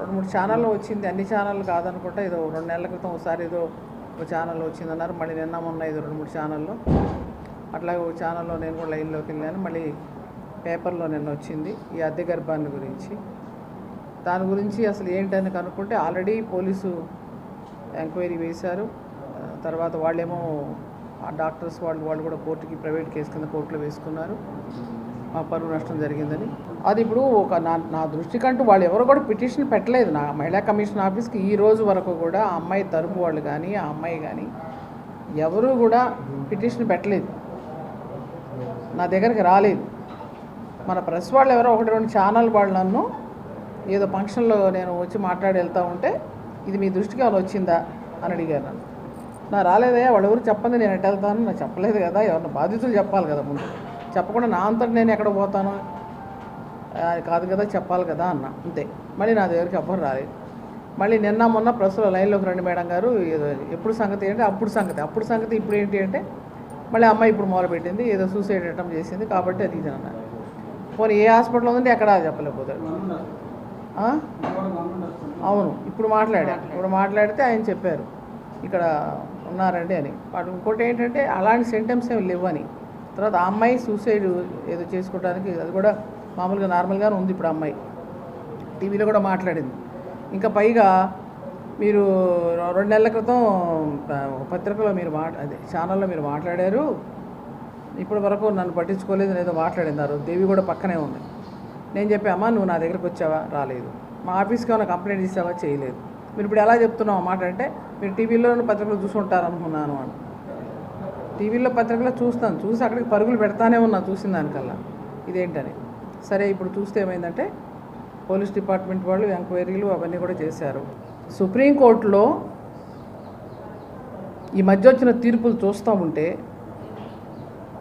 రెండు మూడు ఛానల్లో వచ్చింది అన్ని ఛానళ్ళు కాదనుకుంటా ఏదో రెండు నెలల క్రితం ఒకసారి ఏదో ఒక ఛానల్లో వచ్చిందన్నారు మళ్ళీ నిన్న మొన్న ఏదో రెండు మూడు ఛానల్లో. అట్లాగే ఒక ఛానల్లో నేను కూడా లైన్లోకి వెళ్ళాను. మళ్ళీ పేపర్లో నిన్న వచ్చింది ఈ అద్దె గర్భాన్ని గురించి. దాని గురించి అసలు ఏంటని కనుక్కుంటే ఆల్రెడీ పోలీసు ఎంక్వైరీ వేశారు. తర్వాత వాళ్ళేమో ఆ డాక్టర్స్ వాళ్ళు వాళ్ళు కూడా కోర్టుకి ప్రైవేట్ కేసు కింద కోర్టులో వేసుకున్నారు. పరువు నష్టం జరిగిందని. అది ఇప్పుడు ఒక నా నా దృష్టికంటూ వాళ్ళు ఎవరు కూడా పిటిషన్ పెట్టలేదు. నా మహిళా కమిషన్ ఆఫీస్కి ఈ రోజు వరకు కూడా ఆ అమ్మాయి తరపు వాళ్ళు కానీ ఆ అమ్మాయి కానీ ఎవరు కూడా పిటిషన్ పెట్టలేదు. నా దగ్గరికి రాలేదు. మన ప్రెస్ వాళ్ళు ఎవరో ఒకటి రెండు ఛానల్ వాళ్ళు నన్ను ఏదో ఫంక్షన్లో నేను వచ్చి మాట్లాడి వెళ్తూ ఉంటే ఇది మీ దృష్టికి ఏమైనా వచ్చిందా అని అడిగారు నన్ను. నా రాలేదయ్యా వాళ్ళు ఎవరు చెప్పండి నేను ఎట్టెళ్తాను నాకు చెప్పలేదు కదా ఎవరిని బాధితులు చెప్పాలి కదా ముందు. చెప్పకుండా నా అంతటి నేను ఎక్కడ పోతాను? కాదు కదా చెప్పాలి కదా అన్న. అంతే. మళ్ళీ నా దగ్గరికి ఎవ్వరు రాలేదు. మళ్ళీ నిన్న మొన్న ప్రస్తుతం లైన్లోకి రండి మేడం గారు. ఏదో ఎప్పుడు సంగతి ఏంటి? అప్పుడు సంగతి. అప్పుడు సంగతి ఇప్పుడు ఏంటి అంటే మళ్ళీ అమ్మాయి ఇప్పుడు మొదలుపెట్టింది ఏదో సూసైడ్ అటెంప్ట్ చేసింది కాబట్టి అది ఇది అన్నారు పోనీ ఏ హాస్పిటల్ ఉందంటే ఎక్కడ చెప్పలేకపోతాడు. అవును. ఇప్పుడు మాట్లాడా? ఇప్పుడు మాట్లాడితే ఆయన చెప్పారు. ఇక్కడ ఉన్నారండి అని. వాడు ఇంకోటి ఏంటంటే అలాంటి సెంటమ్స్ ఏమి లేవని తర్వాత ఆ అమ్మాయి సూసైడ్ ఏదో చేసుకోవడానికి అది కూడా మామూలుగా నార్మల్గానే ఉంది ఇప్పుడు అమ్మాయి. టీవీలో కూడా మాట్లాడింది. ఇంకా పైగా మీరు రెండు నెలల క్రితం పత్రికలో మీరు మాట అదే ఛానల్లో మీరు మాట్లాడారు. ఇప్పటి వరకు నన్ను పట్టించుకోలేదు నేను ఏదో మాట్లాడింది ఆ దేవి కూడా పక్కనే ఉంది. నేను చెప్పి అమ్మా నువ్వు నా దగ్గరికి వచ్చావా? రాలేదు. మా ఆఫీస్కి ఏమైనా కంప్లైంట్ ఇస్తావా చేయలేదు. మీరు ఇప్పుడు ఎలా చెప్తున్నావు అన్నమాట మాట అంటే మీరు టీవీలో పత్రికలు చూసుకుంటారనుకున్నాను అని. టీవీలో పత్రికలో చూస్తాను. చూసి అక్కడికి పరుగులు పెడతానే ఉన్నా చూసిన దానికల్లా. ఇదేంటని. సరే ఇప్పుడు చూస్తే ఏమైందంటే పోలీస్ డిపార్ట్మెంట్ వాళ్ళు ఎంక్వైరీలు అవన్నీ కూడా చేశారు. సుప్రీంకోర్టులో ఈ మధ్య వచ్చిన తీర్పులు చూస్తూ ఉంటే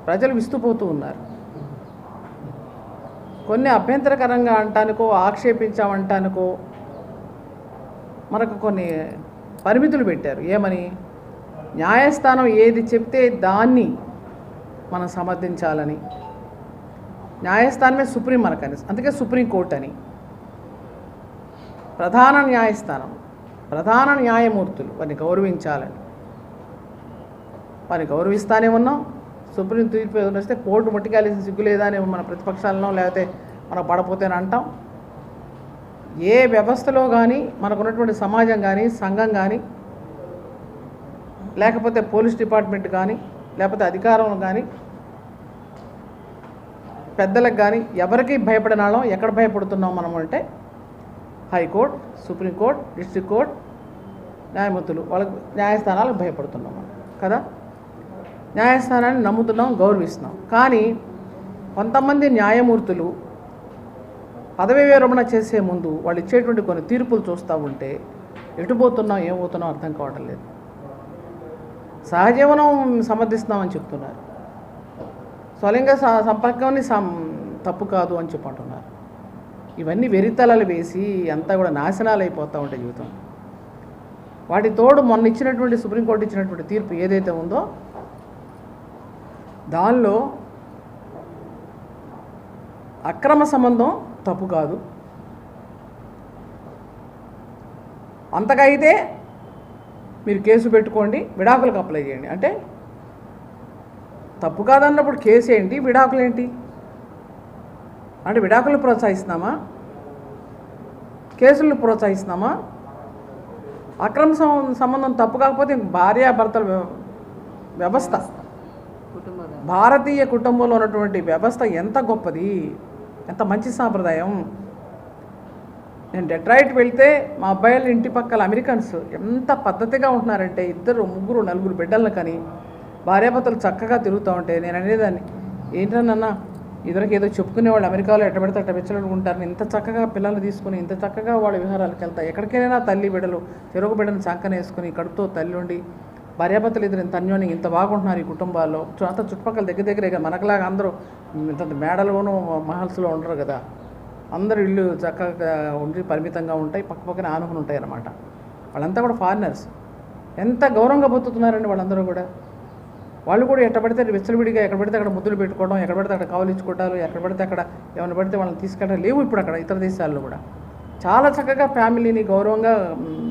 ప్రజలు విస్తుపోతూ ఉన్నారు. కొన్ని అభ్యంతరకరంగా అంటానికో ఆక్షేపించామంటానికో మనకు కొన్ని పరిమితులు పెట్టారు. ఏమని? న్యాయస్థానం ఏది చెప్తే దాన్ని మనం సమర్థించాలని. న్యాయస్థానమే సుప్రీం మనకని అందుకే సుప్రీంకోర్టు అని. ప్రధాన న్యాయస్థానం ప్రధాన న్యాయమూర్తులు వారిని గౌరవించాలని. వారిని గౌరవిస్తానే ఉన్నాం సుప్రీం తీర్పు వస్తే కోర్టు ముట్టికాల్సిన సిగ్గు లేదా అని మన ప్రతిపక్షాలను లేకపోతే మనం పడపోతేనే అంటాం. ఏ వ్యవస్థలో కానీ మనకున్నటువంటి సమాజం కానీ సంఘం కానీ లేకపోతే పోలీస్ డిపార్ట్మెంట్ కానీ లేకపోతే అధికారం కానీ పెద్దలకు కానీ ఎవరికి భయపడినాళ్ళం ఎక్కడ భయపడుతున్నాం మనం అంటే హైకోర్టు సుప్రీంకోర్టు డిస్ట్రిక్ట్ కోర్ట్ న్యాయమూర్తులు వాళ్ళకి న్యాయస్థానాలకు భయపడుతున్నాం మనం కదా? న్యాయస్థానాన్ని నమ్ముతున్నాం గౌరవిస్తున్నాం. కానీ కొంతమంది న్యాయమూర్తులు పదవి విరమణ చేసే ముందు వాళ్ళు ఇచ్చేటువంటి కొన్ని తీర్పులు చూస్తూ ఉంటే ఎటుపోతున్నాం ఏమవుతున్నాం అర్థం కావడం లేదు. సహజీవనం సమర్థిస్తున్నామని చెప్తున్నారు. స్వలింగ సంపర్కాన్ని సంపర్కంని సం తప్పు కాదు అని చెప్పంటున్నారు ఇవన్నీ వెరితలలు వేసి అంతా కూడా నాశనాలు అయిపోతూ ఉంటాయి జీవితం. వాటి తోడు మొన్న ఇచ్చినటువంటి సుప్రీంకోర్టు ఇచ్చినటువంటి తీర్పు ఏదైతే ఉందో దానిలో అక్రమ సంబంధం తప్పు కాదు. అంతకైతే మీరు కేసు పెట్టుకోండి విడాకులకు అప్లై చేయండి. అంటే తప్పు కాదన్నప్పుడు కేసు ఏంటి విడాకులు ఏంటి? అంటే విడాకులు ప్రోత్సహిస్తున్నామా? కేసులను ప్రోత్సహిస్తున్నామా? అక్రమ సంబంధం తప్పు కాకపోతే భార్యాభర్తల వ్య- వ్యవస్థ. భారతీయ కుటుంబంలో ఉన్నటువంటి వ్యవస్థ ఎంత గొప్పది ఎంత మంచి సాంప్రదాయం. నేను డెట్రాయిట్ వెళ్తే మా అబ్బాయిలు ఇంటి పక్కల అమెరికన్స్ ఎంత పద్ధతిగా ఉంటున్నారంటే ఇద్దరు ముగ్గురు నలుగురు బిడ్డలను కానీ భార్యాభర్తలు చక్కగా తిరుగుతూ ఉంటే నేను అనేదాన్ని. ఏంటన్నా ఇదివరకు ఏదో చెప్పుకునేవాళ్ళు అమెరికాలో ఎట్ట పెడితే అట్ట వెచ్చలుకుంటారు ఇంత చక్కగా పిల్లల్ని తీసుకుని ఇంత చక్కగా వాళ్ళ విహారాలకు వెళ్తాయి ఎక్కడికైనా తల్లి బిడ్డలు తిరుగు బిడ్డను చక్కన వేసుకుని కడుపుతో తల్లి ఉండి భార్యాభర్తలు ఇద్దరు ఇంత అన్యోని ఇంత బాగుంటున్నారు ఈ కుటుంబాల్లో. అంత చుట్టుపక్కల దగ్గర దగ్గరే కదా మనకులాగా అందరూ ఇంత మేడలోనూ మహల్స్లో ఉండరు కదా. అందరూ ఇల్లు చక్కగా ఉండి పరిమితంగా ఉంటాయి పక్క పక్కన ఆనుకుని ఉంటాయి అన్నమాట. వాళ్ళంతా కూడా ఫారినర్స్ ఎంత గౌరవంగా బతుకుతున్నారండి వాళ్ళందరూ కూడా. వాళ్ళు కూడా ఎట్ట పడితే విచ్చలవిడిగా ఎక్కడ పడితే అక్కడ ముద్దులు పెట్టుకోవడం ఎక్కడ పడితే అక్కడ కావలించుకోవడాలు ఎక్కడ పడితే అక్కడ ఏమైనా పడితే వాళ్ళని తీసుకెళ్ళడం లేవు ఇప్పుడు అక్కడ ఇతర దేశాల్లో కూడా. చాలా చక్కగా ఫ్యామిలీని గౌరవంగా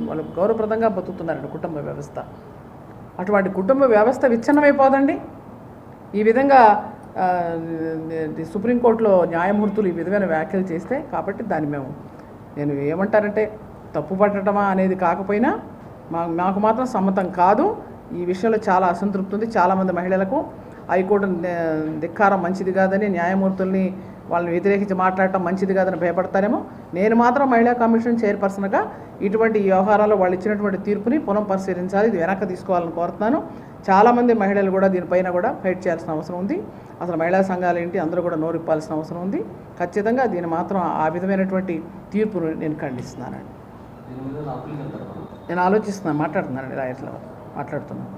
వాళ్ళు గౌరవప్రదంగా బతుకుతున్నారండి కుటుంబ వ్యవస్థ. అటువంటి కుటుంబ వ్యవస్థ విచ్ఛిన్నమైపోదండి. ఈ విధంగా సుప్రీంకోర్టులో న్యాయమూర్తులు ఈ విధమైన వ్యాఖ్యలు చేస్తే కాబట్టి దాన్ని మేము నేను ఏమంటారంటే తప్పు పట్టడమా అనేది కాకపోయినా మా మాకు మాత్రం సమ్మతం కాదు. ఈ విషయంలో చాలా అసంతృప్తి ఉంది. చాలామంది మహిళలకు హైకోర్టు ధిక్కారం మంచిది కాదని న్యాయమూర్తుల్ని వాళ్ళని వ్యతిరేకించి మాట్లాడటం మంచిది కాదని భయపడతారేమో. నేను మాత్రం మహిళా కమిషన్ చైర్పర్సన్గా ఇటువంటి వ్యవహారాల్లో వాళ్ళు ఇచ్చినటువంటి తీర్పుని పునః పరిశీలించాలి. ఇది వెనక్కి తీసుకోవాలని కోరుతున్నాను. చాలామంది మహిళలు కూడా దీనిపైన కూడా ఫైట్ చేయాల్సిన అవసరం ఉంది. అసలు మహిళా సంఘాలు ఏంటి? అందరూ కూడా నోరిప్పాల్సిన అవసరం ఉంది. ఖచ్చితంగా దీన్ని మాత్రం ఆ విధమైనటువంటి తీర్పును నేను ఖండిస్తున్నానండి. నేను ఆలోచిస్తున్నాను మాట్లాడుతున్నానండి రాయట్లో మాట్లాడుతున్నాను.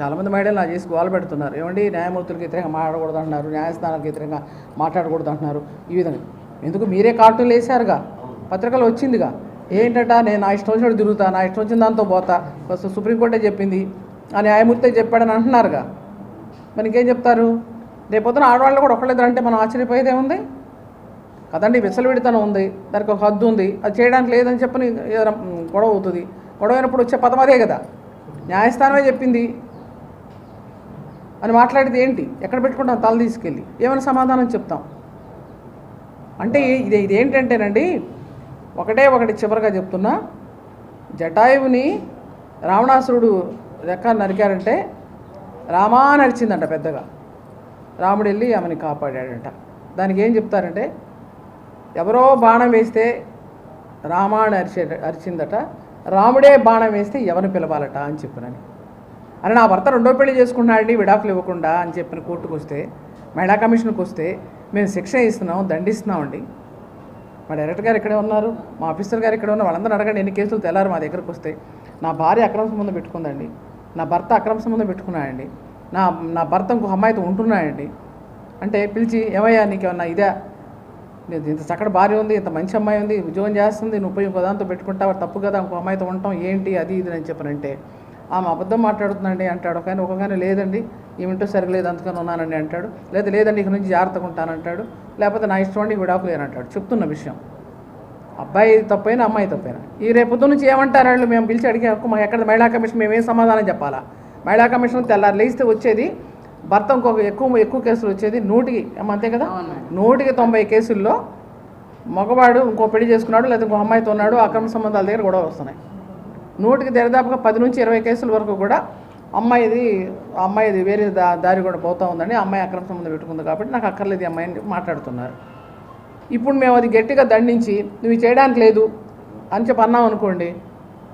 చాలామంది మహిళలు నా చేసి గోల పెడుతున్నారు. ఏమండి? న్యాయమూర్తులకు వ్యతిరేకంగా మాట్లాడకూడదు అంటున్నారు న్యాయస్థానాలకు వ్యతిరేకంగా మాట్లాడకూడదు అంటున్నారు ఈ విధంగా. ఎందుకు? మీరే కార్టూన్లు వేశారుగా. పత్రికలు వచ్చిందిగా. ఏంటట? నేను నా ఇష్టం వచ్చినట్టు తిరుగుతా నా ఇష్టం వచ్చిన దాంతో పోతా. ఫస్ట్ సుప్రీంకోర్టే చెప్పింది. ఆ న్యాయమూర్తే చెప్పాడని అంటున్నారుగా. మరి ఇంకేం చెప్తారు? రేపొద్దున ఆడవాళ్ళు కూడా ఒకళ్ళిద్దరు అంటే మనం ఆశ్చర్యపోయేదే ఉంది కదండి? విచ్చలవిడితనం ఉంది. దానికి ఒక హద్దు ఉంది. అది చేయడానికి లేదని చెప్పని గొడవ అవుతుంది. గొడవ అయినప్పుడు వచ్చే పదం అదే కదా. న్యాయస్థానమే చెప్పింది. అని మాట్లాడితే ఏంటి? ఎక్కడ పెట్టుకుంటాం? తల తీసుకెళ్ళి. ఏమైనా సమాధానం చెప్తాం. అంటే ఇది ఇదేంటంటేనండి ఒకటే ఒకటి చివరిగా చెప్తున్నా. జటాయువుని రావణాసురుడు రెక్క నరికారంటే రామా నడిచిందంట పెద్దగా. రాముడు వెళ్ళి ఆమెని కాపాడాడంట. దానికి ఏం చెప్తారంటే ఎవరో బాణం వేస్తే రామాని అరిచే అరిచిందట రాముడే బాణం వేస్తే ఎవరిని పిలవాలట అని చెప్పినని. అని నా భర్త రెండో పెళ్ళి చేసుకున్నాడని విడాకులు ఇవ్వకుండా అని చెప్పిన కోర్టుకు వస్తే మహిళా కమిషన్కి వస్తే మేము శిక్ష ఇస్తున్నాం దండిస్తున్నామండి మా డైరెక్టర్ గారు ఇక్కడే ఉన్నారు మా ఆఫీసర్ గారు ఇక్కడే ఉన్నారు వాళ్ళందరూ అడగండి ఎన్ని కేసులు తెల్లారు మా దగ్గరకు వస్తే. నా భార్య అక్రమ సంబంధం పెట్టుకుందండి. నా భర్త అక్రమ సంబంధం పెట్టుకున్నాడండి. నా నా భర్త ఇంకొక అమ్మాయితో ఉంటున్నాడండి. అంటే పిలిచి ఏమయ్యా నీకేమన్నా ఇదే? నేను ఇంత చక్కటి భార్య ఉంది ఇంత మంచి అమ్మాయి ఉంది ఉద్యోగం చేస్తుంది నువ్వు పోయి ఇంకో దాంతో పెట్టుకుంటావు? తప్పు కదా ఇంకో అమ్మాయితో ఉండటం ఏంటి అది ఇది అని చెప్పనంటే ఆమె అబద్ధం మాట్లాడుతుందండి అంటాడు. కానీ ఒకగానే లేదండి ఏమిటో సరిగలేదు అందుకని ఉన్నానండి అంటాడు. లేదా లేదండి ఇక నుంచి జాగ్రత్తగా ఉంటానంటాడు లేకపోతే నా ఇష్టం అండి విడాకులు అంటాడు. చెప్తున్న విషయం. అబ్బాయి తప్పైనా అమ్మాయి తప్పైనా. ఈ రేపొద్దు నుంచి ఏమంటారు వాళ్ళు మేము పిలిచి అడిగే హక్కు మాకు ఎక్కడ? మహిళా కమిషన్ మేము ఏం సమాధానం చెప్పాలా? మహిళా కమిషన్ తెల్లారు లేస్తే వచ్చేది భర్త ఇంకొక ఎక్కువ ఎక్కువ కేసులు వచ్చేది నూటికి అంతే కదా? నూటికి తొంభై కేసుల్లో మగవాడు ఇంకో పెళ్ళి చేసుకున్నాడు లేదా ఇంకో అమ్మాయితో ఉన్నాడు అక్రమ సంబంధాల దగ్గర గొడవ వస్తున్నాయి. నూటికి దరిదాపుగా పది నుంచి ఇరవై కేసుల వరకు కూడా అమ్మాయిది అమ్మాయిది వేరే దా దారి కూడా పోతా ఉందండి. అమ్మాయి అక్రమ సంబంధం పెట్టుకుంది కాబట్టి నాకు అక్కర్లేదు అమ్మాయి అమ్మాయిని మాట్లాడుతున్నారు. ఇప్పుడు మేము అది గట్టిగా దండించి నువ్వు చేయడానికి లేదు అని చెప్పి అన్నాం అనుకోండి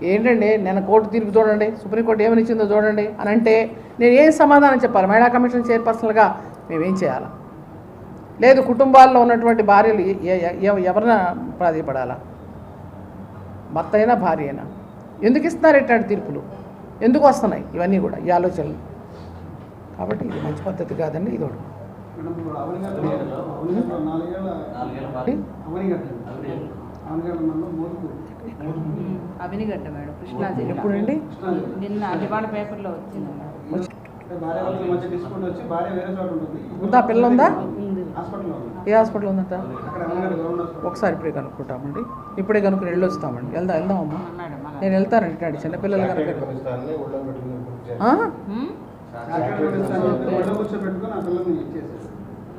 ఏంటండి నేను కోర్టు తీర్పు చూడండి సుప్రీంకోర్టు ఏమని ఇచ్చిందో చూడండి అని అంటే నేను ఏం సమాధానం చెప్పాలి? మహిళా కమిషన్ చైర్పర్సన్గా మేమేం చేయాలా? లేదు కుటుంబాల్లో ఉన్నటువంటి భార్యలు ఎ- ఎవరిన ప్రాధాయపడాలా? భర్త అయినా భార్య అయినా. ఎందుకు ఇస్తున్నారు ఇట్లాంటి తీర్పులు? ఎందుకు వస్తున్నాయి? ఇవన్నీ కూడా ఈ ఆలోచనలు. కాబట్టి ఇది మంచి పద్ధతి కాదండి ఇది ఒకటి. మేడం అవనిగడ్డ కృష్ణా జిల్లా ఎప్పుడండి. నిన్న ఇవాళ పేపర్లో వచ్చింది ఉందా? పిల్ల ఉందా. ఏ హాస్పిటల్ ఉందంట? ఒకసారి ఇప్పుడే కనుక్కుంటామండి. ఇప్పుడే కనుక్కుని వెళ్ళి వస్తామండి వెళ్దాం వెళ్దామమ్మా. నేను వెళ్తానండి ఇట్లాంటి చిన్నపిల్లలు కనుక ఆ?